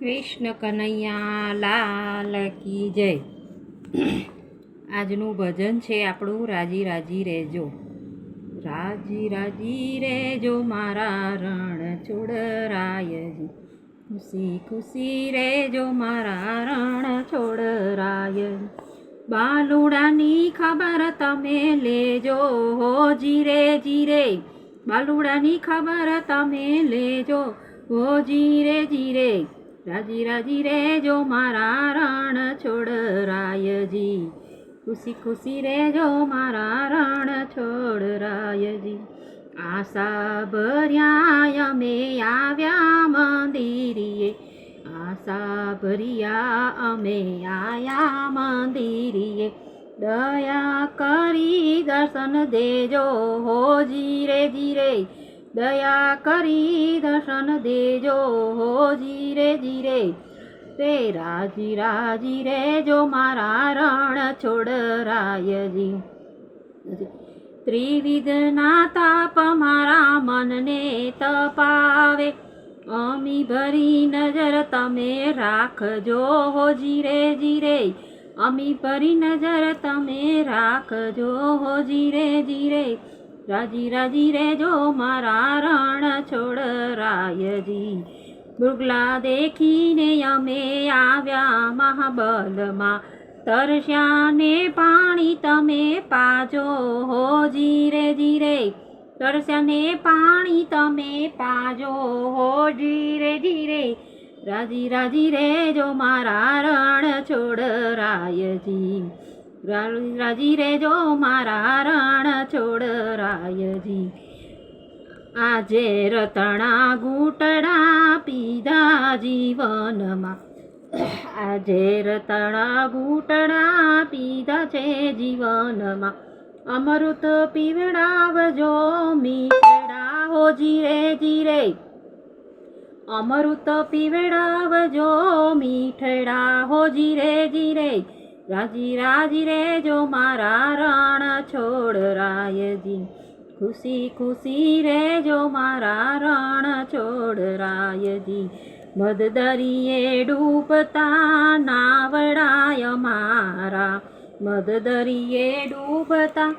કૃષ્ણ કનૈયા લાલ કી જય. આજનું ભજન છે આપણું રાજી રાજી રહેજો રાજી રાજી રહેજો મારા રણ છોડરાયજી ખુશી ખુશી રહેજો મારા રણ છોડરાય બાલુડાની ખબર તમે લેજો હો જીરે જીરે બાલુડાની ખબર તમે લેજો હો જીરે જીરે રાજી રાજી રેજો મારા રણ છોડરાયજી. ખુશી ખુશી રેજો મારા રણ છોડરાયજી. આશા ભર્યા અમે આવ્યા મંદિરીએ. આશા ભર્યા અમે આયા મંદિરીએ. દયા કરી દર્શન દેજો, હો જીરે જીરે. દયા કરી દર્શન દેજો, હો જીરે જીરે. તે રાજી રાજી રેજો મારા રણ છોડરાયજી. ત્રિવિધના તાપ મારા મનને તપાવે. અમી ભરી નજર તમે રાખજો, હો જીરે જીરે. અમી ભરી નજર તમે રાખજો, હો જીરે જીરે. રાજી રાજી રેજો મારા રણ છોડ રાયજી મૃગલા દેખીને અમે આવ્યા મહાબલમાં. તરસ્યાને પાણી તમે પાજો. હો જીરે જીરે. તરસ્યાને પાણી તમે પાજો. હો જીરે જીરે. રાજી રાજી રેજો મારા રણ છોડરાયજી. રાજી રેજો મારા રણ છોડરાયજી આજે રતણા ઘૂંટડા પીધા જીવનમાં. આજે રતણા ઘૂંટડા પીધા છે જીવનમાં. અમૃત પીવડાવજો મીઠડા હો જીરે જીરે અમૃત પીવડાવજો મીઠડા હો જીરે જીરે રાજી રાજી રેજો મારા રણ છોડરાયજી ખુશી ખુશી રેજો મારા રણ છોડરાયજી મદદરીએ ડૂબતા નાવડાય મારા મદદરીએ ડૂબતા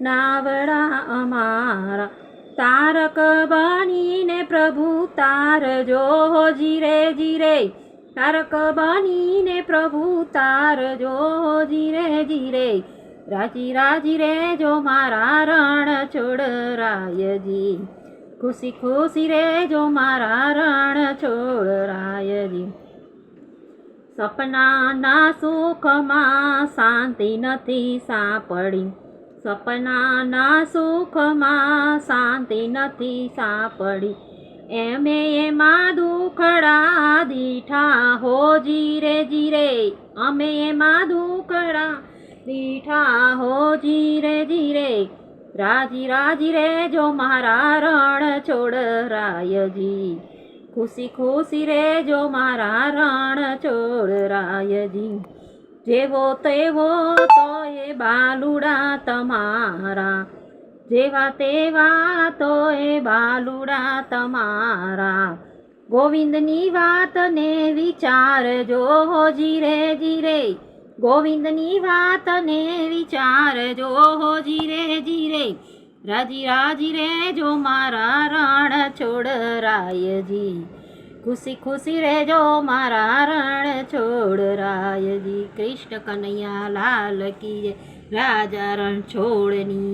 નાવડા અમારા. તારક બનીને પ્રભુ તારજો જીરે જીરે તારક બનીને પ્રભુ તારજો જીરે જીરે. રાજી રાજી રેજો મારા રણ છોડરાયજી. ખુશી ખુશી રેજો મારા રણ છોડરાયજી. સપનાના સુખમાં શાંતિ નથી સાંપડી. સપનાના સુખમાં શાંતિ નથી સાંપડી. એમે એમાં દુખડા દીઠા હો જીરે જીરે, અમે એમાં દુખડા દીઠા હો જીરે જીરે, રાજી રાજી રેજો મારા રણ છોડરાયજી. ખુશી ખુશી રે જો મારા રણ છોડરાયજી. જેવો તેવો તો એ બાલુડા તમારા. જેવા તેવા તો એ બાલુડા તમારા. ગોવિંદની વાતને વિચારજો હો જીરે જીરે. ગોવિંદની વાતને વિચારજો હો જીરે જીરે. રાજી રાજી રેજો મારા રણ છોડરાયજી. ખુશી ખુશી રેજો મારા રણ છોડરાયજી. કૃષ્ણ કનૈયા લાલ કી રાજા રણ છોડની